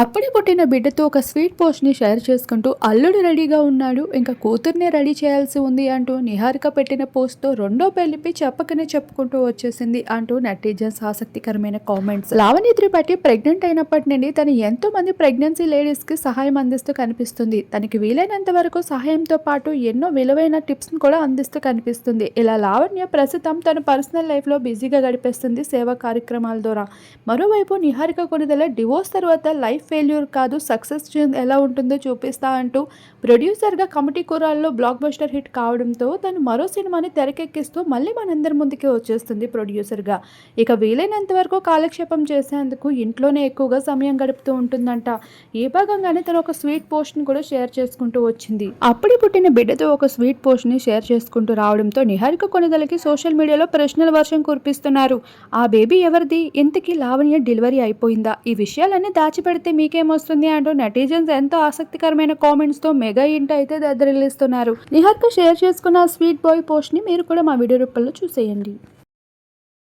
అప్పుడే పుట్టిన బిడ్డతో ఒక స్వీట్ పోస్ట్ని షేర్ చేసుకుంటూ అల్లుడు రెడీగా ఉన్నాడు. ఇంకా కూతుర్నే రెడీ చేయాల్సి ఉంది అంటూ నిహారిక పెట్టిన పోస్ట్తో రెండో పెళ్ళిపి చెప్పకనే చెప్పుకుంటూ వచ్చేసింది అంటూ నెటిజన్స్ ఆసక్తికరమైన కామెంట్స్. లావణ్య త్రిపాఠి ప్రెగ్నెంట్ అయినప్పటి నుండి తను ఎంతో మంది ప్రెగ్నెన్సీ లేడీస్కి సహాయం అందిస్తూ కనిపిస్తుంది. తనకి వీలైనంత వరకు సహాయంతో పాటు ఎన్నో విలువైన టిప్స్ని కూడా అందిస్తూ కనిపిస్తుంది. ఇలా లావణ్య ప్రస్తుతం తన పర్సనల్ లైఫ్లో బిజీగా గడిపేస్తుంది సేవా కార్యక్రమాల ద్వారా. మరోవైపు నిహారిక కొనిదల డివోర్స్ తర్వాత లైఫ్ ఫెయిల్యూర్ కాదు సక్సెస్ ఎలా ఉంటుందో చూపిస్తా అంటూ ప్రొడ్యూసర్గా కమిటీ కూరాల్లో బ్లాక్ బస్టర్ హిట్ కావడంతో తను మరో సినిమాని తెరకెక్కిస్తూ మళ్ళీ మనందరి ముందుకే వచ్చేస్తుంది ప్రొడ్యూసర్గా. ఇక వీలైనంత వరకు కాలక్షేపం చేసేందుకు ఇంట్లోనే ఎక్కువగా సమయం గడుపుతూ ఉంటుందంట. ఈ భాగంగానే తను ఒక స్వీట్ పోస్ట్ని కూడా షేర్ చేసుకుంటూ వచ్చింది. అప్పుడే పుట్టిన బిడ్డతో ఒక స్వీట్ పోస్ట్ని షేర్ చేసుకుంటూ రావడంతో నిహారిక కొనుగోలకి సోషల్ మీడియాలో ప్రశ్నల వర్షం కురిపిస్తున్నారు. ఆ బేబీ ఎవరిది? ఇంతకీ లావణ్య డెలివరీ అయిపోయిందా? ఈ విషయాలన్నీ దాచిపెడితే మీకేమొస్తుంది అంటూ నెటిజన్స్ ఎంతో ఆసక్తికరమైన కామెంట్స్తో మెగా ఇంట అయితే దద్దరిల్లిస్తున్నారు. నిహారిక షేర్ చేసుకున్న స్వీట్ బాయ్ పోస్ట్ని మీరు కూడా మా వీడియో రూపంలో చూసేయండి.